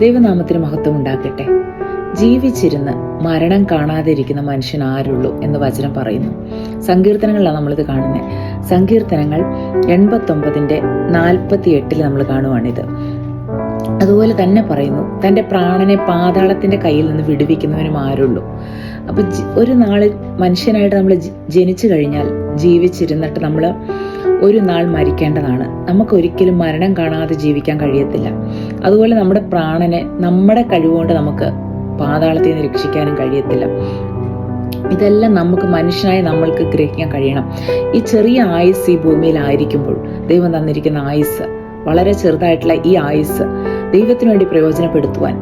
ദൈവനാമത്തിന് മഹത്വം ഉണ്ടാക്കട്ടെ. ജീവിച്ചിരുന്ന് മരണം കാണാതെ ഇരിക്കുന്ന മനുഷ്യൻ ആരുള്ളൂ എന്ന് വചനം പറയുന്നു. സങ്കീർത്തനങ്ങളിലാണ് നമ്മളിത് കാണുന്നത് സങ്കീർത്തനങ്ങൾ എൺപത്തൊമ്പതിന്റെ നാൽപ്പത്തി എട്ടിൽ നമ്മൾ കാണുവാണിത്. അതുപോലെ തന്നെ പറയുന്നു തന്റെ പ്രാണനെ പാതാളത്തിന്റെ കയ്യിൽ നിന്ന് വിടുവിക്കുന്നവനും ആരുള്ളൂ. അപ്പൊ ഒരു നാളിൽ മനുഷ്യനായിട്ട് നമ്മൾ ജനിച്ചു കഴിഞ്ഞാൽ ജീവിച്ചിരുന്നിട്ട് നമ്മൾ ഒരു നാൾ മരിക്കേണ്ടതാണ്. നമുക്ക് ഒരിക്കലും മരണം കാണാതെ ജീവിക്കാൻ കഴിയത്തില്ല. അതുപോലെ നമ്മുടെ പ്രാണനെ നമ്മുടെ കഴിവുകൊണ്ട് നമുക്ക് പാതാളത്തിൽ നിന്ന് രക്ഷിക്കാനും കഴിയത്തില്ല. ഇതെല്ലാം നമുക്ക് മനുഷ്യനായി നമ്മൾക്ക് ഗ്രഹിക്കാൻ കഴിയണം. ഈ ചെറിയ ആയുസ് ഈ ഭൂമിയിലായിരിക്കുമ്പോൾ ദൈവം തന്നിരിക്കുന്ന ആയുസ് വളരെ ചെറുതായിട്ടുള്ള ഈ ആയുസ് ദൈവത്തിനു വേണ്ടി പ്രയോജനപ്പെടുത്തുവാൻ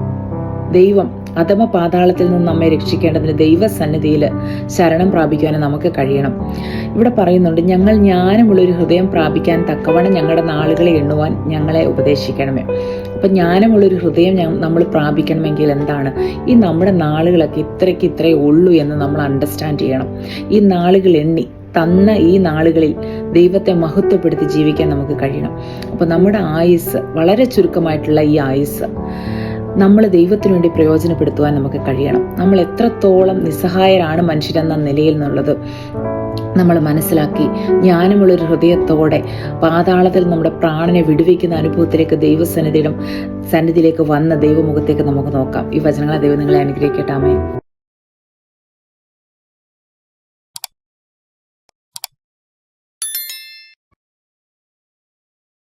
ദൈവം അധമ പാതാളത്തിൽ നിന്ന് നമ്മെ രക്ഷിക്കേണ്ടതിന് ദൈവസന്നിധിയിൽ ശരണം പ്രാപിക്കുവാനും നമുക്ക് കഴിയണം. ഇവിടെ പറയുന്നുണ്ട് ഞങ്ങൾ ജ്ഞാനമുള്ള ഒരു ഹൃദയം പ്രാപിക്കാൻ തക്കവണ്ണം ഞങ്ങളുടെ നാളുകളെ എണ്ണുവാൻ ഞങ്ങളെ ഉപദേശിക്കണമേ. അപ്പം ജ്ഞാനമുള്ളൊരു ഹൃദയം നമ്മൾ പ്രാപിക്കണമെങ്കിൽ എന്താണ്? ഈ നമ്മുടെ നാളുകളൊക്കെ ഇത്രയ്ക്ക് ഇത്രയേ ഉള്ളൂ എന്ന് നമ്മൾ അണ്ടർസ്റ്റാൻഡ് ചെയ്യണം. ഈ നാളുകൾ എണ്ണി തന്ന ഈ നാളുകളിൽ ദൈവത്തെ മഹത്വപ്പെടുത്തി ജീവിക്കാൻ നമുക്ക് കഴിയണം. അപ്പോൾ നമ്മുടെ ആയുസ് വളരെ ചുരുക്കമായിട്ടുള്ള ഈ ആയുസ് നമ്മൾ ദൈവത്തിനു വേണ്ടി പ്രയോജനപ്പെടുത്തുവാൻ നമുക്ക് കഴിയണം. നമ്മൾ എത്രത്തോളം നിസ്സഹായരാണ് മനുഷ്യരെന്ന നിലയിൽ നിന്നുള്ളത് നമ്മൾ മനസ്സിലാക്കി ജ്ഞാനമുള്ളൊരു ഹൃദയത്തോടെ പാതാളത്തിൽ നമ്മുടെ പ്രാണനെ വിടുവിക്കുന്ന അനുഭവത്തിലേക്ക് ദൈവസന്നിധിയിലും സന്നിധിയിലേക്ക് വന്ന ദൈവമുഖത്തേക്ക് നമുക്ക് നോക്കാം. ഈ വചനങ്ങളെ ദൈവം നിങ്ങളെ അനുഗ്രഹിക്കട്ടാമേ